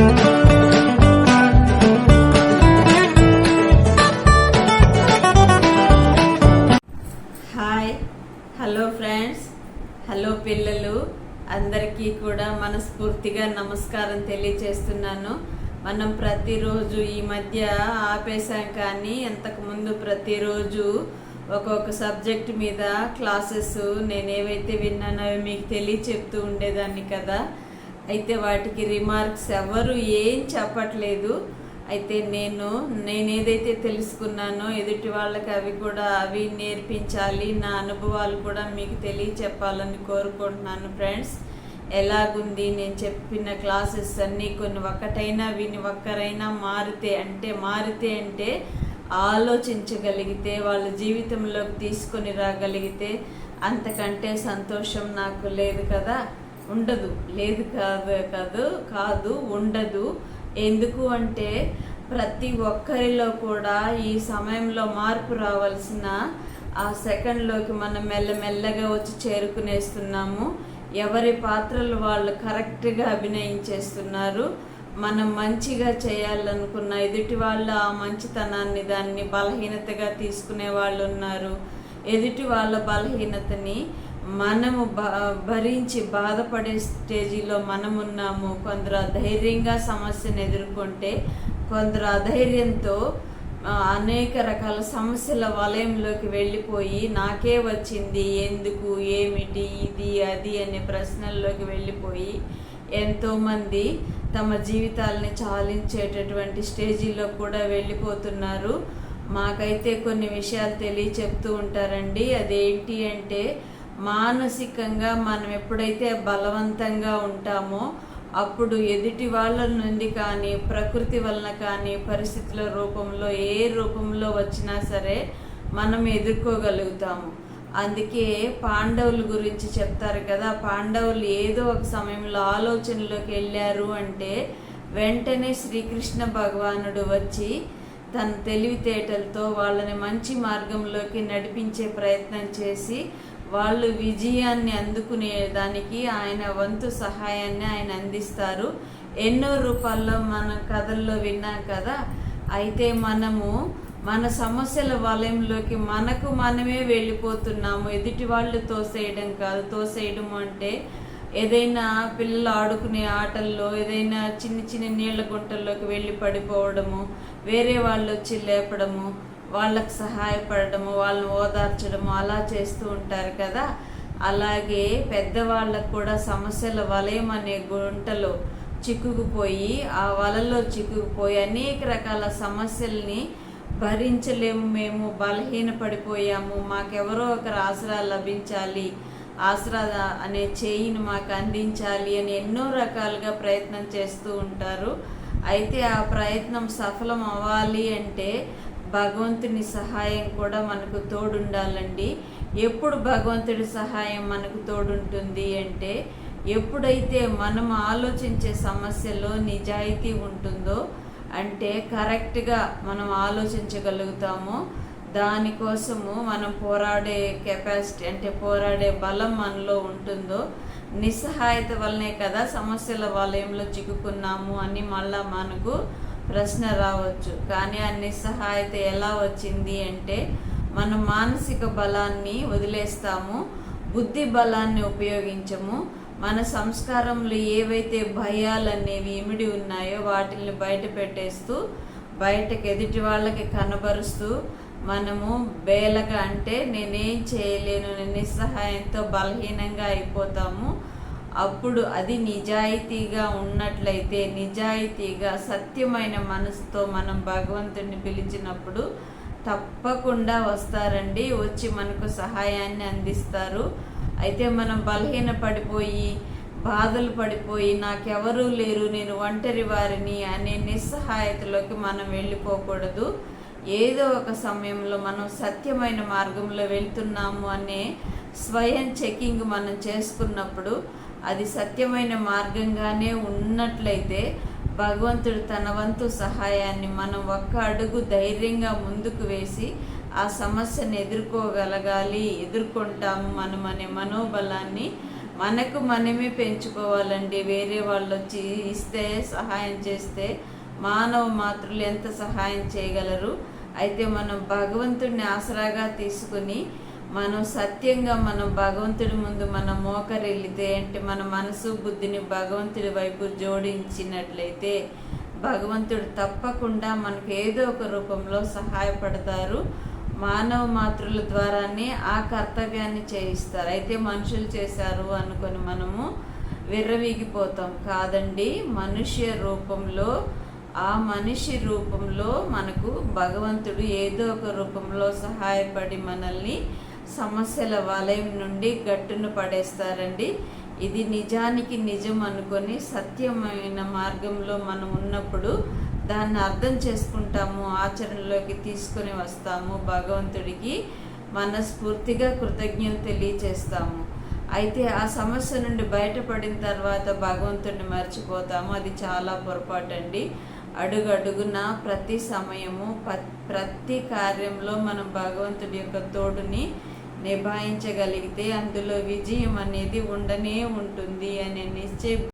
Hi hello friends hello పిల్లలు. అందరికీ కూడా మనస్ఫూర్తిగా నమస్కారం తెలియచేస్తున్నాను మనం ప్రతిరోజు ఈ మధ్య ఆపేశాం కానీ ఇంతకుముందు ప్రతిరోజు ఒక్కొక్క సబ్జెక్ట్ మీద క్లాసెస్ నేను ఏవైతే విన్నానో అవి మీకు తెలియ చెప్తూ ఉండేదాన్ని కదా. అయితే వాటికి రిమార్క్స్ ఎవరు ఏం చెప్పట్లేదు. అయితే నేను నేను ఏదైతే తెలుసుకున్నానో ఎదుటి వాళ్ళకి అవి కూడా అవి నేర్పించాలి. నా అనుభవాలు కూడా మీకు తెలియచెప్పాలని కోరుకుంటున్నాను ఫ్రెండ్స్ ఎలాగుంది? నేను చెప్పిన క్లాసెస్ అన్నీ కొన్ని ఒక్కటైనా విని ఒక్కరైనా మారితే అంటే మారితే అంటే ఆలోచించగలిగితే వాళ్ళ జీవితంలోకి తీసుకొని రాగలిగితే అంతకంటే సంతోషం నాకు లేదు కదా. ఉండదు. లేదు కాదు కాదు కాదు ఉండదు. ఎందుకు అంటే ప్రతి ఒక్కరిలో కూడా ఈ సమయంలో మార్పు రావాల్సిన ఆ సెకండ్లోకి మనం మెల్లమెల్లగా వచ్చి చేరుకునేస్తున్నాము. ఎవరి పాత్రలు వాళ్ళు కరెక్ట్గా అభినయించేస్తున్నారు. మనం మంచిగా చేయాలనుకున్న ఎదుటి వాళ్ళు ఆ మంచితనాన్ని దాన్ని బలహీనతగా తీసుకునే వాళ్ళు ఉన్నారు. ఎదుటి వాళ్ళ బలహీనతని మనము భరించి బాధపడే స్టేజీలో మనం ఉన్నాము కొందరు ధైర్యంగా సమస్యను ఎదుర్కొంటే కొందరు అధైర్యంతో అనేక రకాల సమస్యల వలయంలోకి వెళ్ళిపోయి నాకే వచ్చింది ఎందుకు ఏమిటి ఇది అది అనే ప్రశ్నల్లోకి వెళ్ళిపోయి ఎంతోమంది తమ జీవితాలని చాలించేటటువంటి స్టేజీలో కూడా వెళ్ళిపోతున్నారు. మాకైతే కొన్ని విషయాలు తెలియ చెప్తూ ఉంటారండి. అదేంటి అంటే మానసికంగా మనం ఎప్పుడైతే బలవంతంగా ఉంటామో అప్పుడు ఎదుటి వాళ్ళ నుండి కానీ ప్రకృతి వలన కానీ పరిస్థితుల రూపంలో ఏ రూపంలో వచ్చినా సరే మనం ఎదుర్కోగలుగుతాము. అందుకే పాండవుల గురించి చెప్తారు కదా పాండవులు ఏదో ఒక సమయంలో ఆలోచనలోకి వెళ్ళారు అంటే వెంటనే శ్రీకృష్ణ భగవానుడు వచ్చి తన తెలివితేటలతో వాళ్ళని మంచి మార్గంలోకి నడిపించే ప్రయత్నం చేసి వాళ్ళు విజయాన్ని అందుకునే దానికి ఆయన వంతు సహాయాన్ని ఆయన అందిస్తారు. ఎన్నో రూపాల్లో మన కథల్లో విన్నాం కదా. అయితే మనము మన సమస్యల వలయంలోకి మనకు మనమే వెళ్ళిపోతున్నాము. ఎదుటి వాళ్ళు తోసేయడం కాదు. తోసేయడం అంటే ఏదైనా పిల్లలు ఆడుకునే ఆటల్లో ఏదైనా చిన్న చిన్న నీళ్ళ గుంటల్లోకి వెళ్ళి పడిపోవడము వేరే వాళ్ళు వచ్చి లేపడము వాళ్ళకు సహాయపడటము వాళ్ళని ఓదార్చడము అలా చేస్తూ ఉంటారు కదా. అలాగే పెద్దవాళ్ళకు కూడా సమస్యల వలయం అనే గుంటలో చిక్కుకుపోయి ఆ వలలో చిక్కుకుపోయి అనేక రకాల సమస్యల్ని భరించలేము మేము బలహీన పడిపోయాము మాకెవరో ఒకరు ఆసరా లభించాలి ఆసరా అనే చేయిని మాకు అందించాలి అని ఎన్నో రకాలుగా ప్రయత్నం చేస్తూ ఉంటారు. అయితే ఆ ప్రయత్నం సఫలం అవ్వాలి అంటే భగవంతుని సహాయం కూడా మనకు తోడుండాలండి. ఎప్పుడు భగవంతుడి సహాయం మనకు తోడుంటుంది అంటే ఎప్పుడైతే మనం ఆలోచించే సమస్యలో నిజాయితీ ఉంటుందో అంటే కరెక్ట్గా మనం ఆలోచించగలుగుతామో దానికోసము మనం పోరాడే కెపాసిటీ అంటే పోరాడే బలం మనలో ఉంటుందో నిస్సహాయత వల్లనే కదా సమస్యల వలయంలో చిక్కుకున్నాము అని మళ్ళా మనకు ప్రశ్న రావచ్చు. కానీ ఆ నిస్సహాయత ఎలా వచ్చింది అంటే మన మానసిక బలాన్ని వదిలేస్తాము బుద్ధి బలాన్ని ఉపయోగించము. మన సంస్కారంలో ఏవైతే భయాలనేవి ఇమిడి ఉన్నాయో వాటిని బయట పెట్టేస్తూ బయటకు ఎదుటి వాళ్ళకి కనబరుస్తూ మనము బేలగా అంటే నేనేం చేయలేను నేను నిస్సహాయంతో బలహీనంగా అయిపోతాము. అప్పుడు అది నిజాయితీగా ఉన్నట్లయితే నిజాయితీగా సత్యమైన మనసుతో మనం భగవంతుడిని పిలిచినప్పుడు తప్పకుండా వస్తారండి. వచ్చి మనకు సహాయాన్ని అందిస్తారు. అయితే మనం బలహీన పడిపోయి బాధలు పడిపోయి నాకెవరూ లేరు నేను ఒంటరి వారిని అనే నిస్సహాయతలోకి మనం వెళ్ళిపోకూడదు. ఏదో ఒక సమయంలో మనం సత్యమైన మార్గంలో వెళ్తున్నాము అనే స్వయం చెకింగ్ మనం చేసుకున్నప్పుడు అది సత్యమైన మార్గంగానే ఉన్నట్లయితే భగవంతుడు తన వంతు సహాయాన్ని మనం ఒక్క అడుగు ధైర్యంగా ముందుకు వేసి ఆ సమస్యను ఎదుర్కోగలగాలి ఎదుర్కొంటాము మనం అనే మనోబలాన్ని మనకు మనమే పెంచుకోవాలండి. వేరే వాళ్ళు వచ్చి ఇస్తే సహాయం చేస్తే మానవ మాతృలు ఎంత సహాయం చేయగలరు? అయితే మనం భగవంతుడిని ఆసరాగా తీసుకుని మనం సత్యంగా మనం భగవంతుడి ముందు మనం మోకరెళ్ళితే అంటే మన మనసు బుద్ధిని భగవంతుడి వైపు జోడించినట్లయితే భగవంతుడు తప్పకుండా మనకు ఏదో ఒక రూపంలో సహాయపడతారు. మానవ మాతృల ద్వారానే ఆ కర్తవ్యాన్ని చేయిస్తారు. అయితే మనుషులు చేశారు అనుకొని మనము విర్రవీగిపోతాం. కాదండి మనుష్య రూపంలో ఆ మనిషి రూపంలో మనకు భగవంతుడు ఏదో ఒక రూపంలో సహాయపడి మనల్ని సమస్యల వలయం నుండి గట్టును పడేస్తారండి. ఇది నిజానికి నిజం అనుకొని సత్యమైన మార్గంలో మనం ఉన్నప్పుడు దాన్ని అర్థం చేసుకుంటాము ఆచరణలోకి తీసుకొని వస్తాము భగవంతుడికి మనస్ఫూర్తిగా కృతజ్ఞత తెలియచేస్తాము. అయితే ఆ సమస్య నుండి బయటపడిన తర్వాత భగవంతుడిని మర్చిపోతాము. అది చాలా పొరపాటు అండి అడుగడుగున ప్రతి సమయము ప్రతి కార్యంలో మనం భగవంతుడి యొక్క తోడుని నిభాయించగలిగితే అందులో విజయం అనేది ఉండనే ఉంటుంది అనే నిశ్చయ